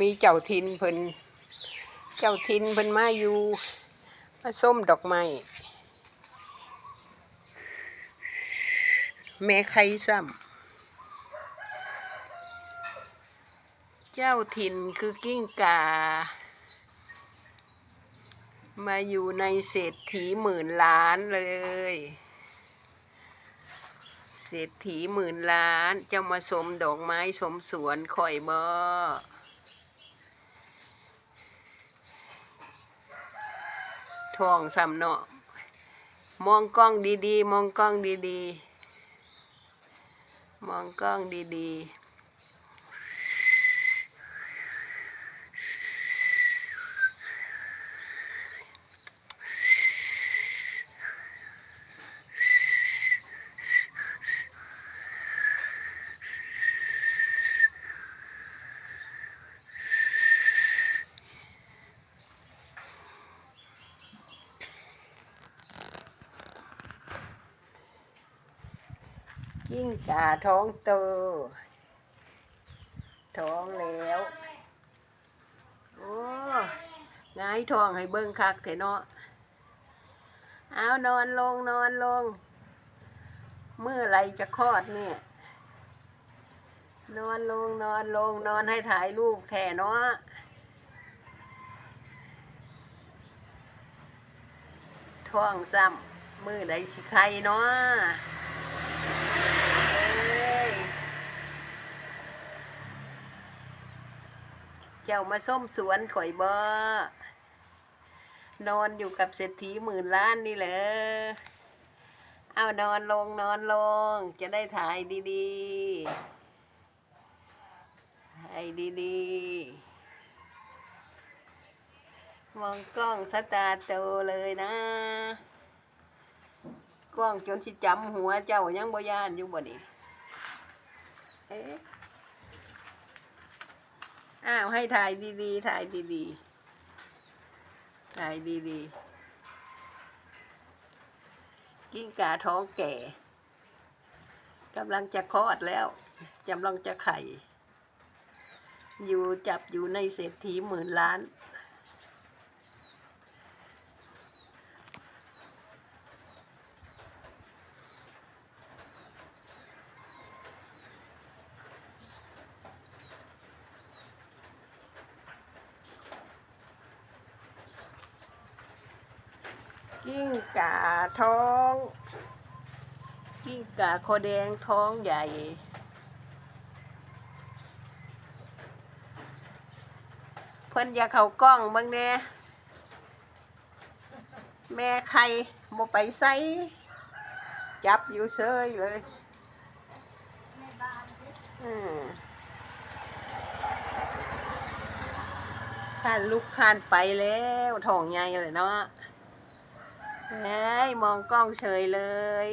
มีเจ้าทินเพิ่นเจ้าทินเพิ่นมาอยู่มาส้มดอกไม้แม่ไข่ซ้ำเจ้าถิ่นคือกิ้งกา มาอยู่ในเศรษฐีหมื่นล้านเลยเศรษฐีหมื่นล้านเจ้ามาสมดอกไม้สมสวนข่อยบ่ ทองสำเนาะมองกล้องดีๆ มองกล้องดีๆ มองกล้องดีๆ กิ้งก่าท้องโต ท้องแล้ว โอ้งายท้องให้เบิ่งคักเถอะเนาะ เอานอนลงนอนลง เมื่อไรจะคลอดเนี่ย นอนลงนอนลงนอนให้ถ่ายรูปแค่เนาะท้องซ้ำมือใดสิใครเนาะ เอ้ยเจ้ามาส้มสวนข่อยบ่นอนอยู่กับเศรษฐีหมื่นล้านนี่แหละเอานอนลงนอนลง จะได้ถ่ายดีๆถ่ายดีๆ มองกล้องสตาโตเลยนะ กล้องจนสิจำหัวเจ้ายังบ่ย่านอยู่บ่นี่เอ๊ะ อ้าวให้ถ่ายดีๆถ่ายดีๆถ่ายดีๆกิ้งก่าท้องแก่กำลังจะคลอดแล้วกำลังจะไข่ อยู่จับอยู่ในเศรษฐีหมื่นล้าน กิ้งก่าท้อง กิ้งก่าคอแดงท้องใหญ่เพิ่นอยากเขากล้องบ้างแน่แม่ใครบ่ไปใส่จับอยู่เซยเลยข้านลุกข้านไปแล้วท้องใหญ่เลยเนาะ เฮ้ยมองกล้องเฉยเลย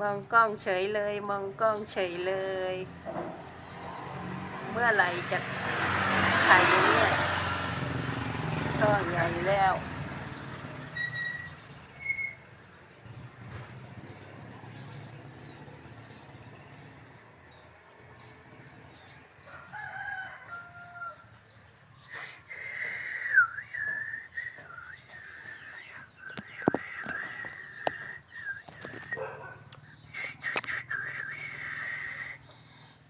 มองกล้องเฉยเลย มองกล้องเฉยเลย เมื่อไหร่จะถ่ายอย่างเนี่ยกล้องใหญ่แล้ว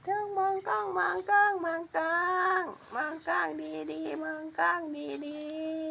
กล้องมองกล้อง มองก้างมังก้างมังก้างดีดีมังก้างดีดี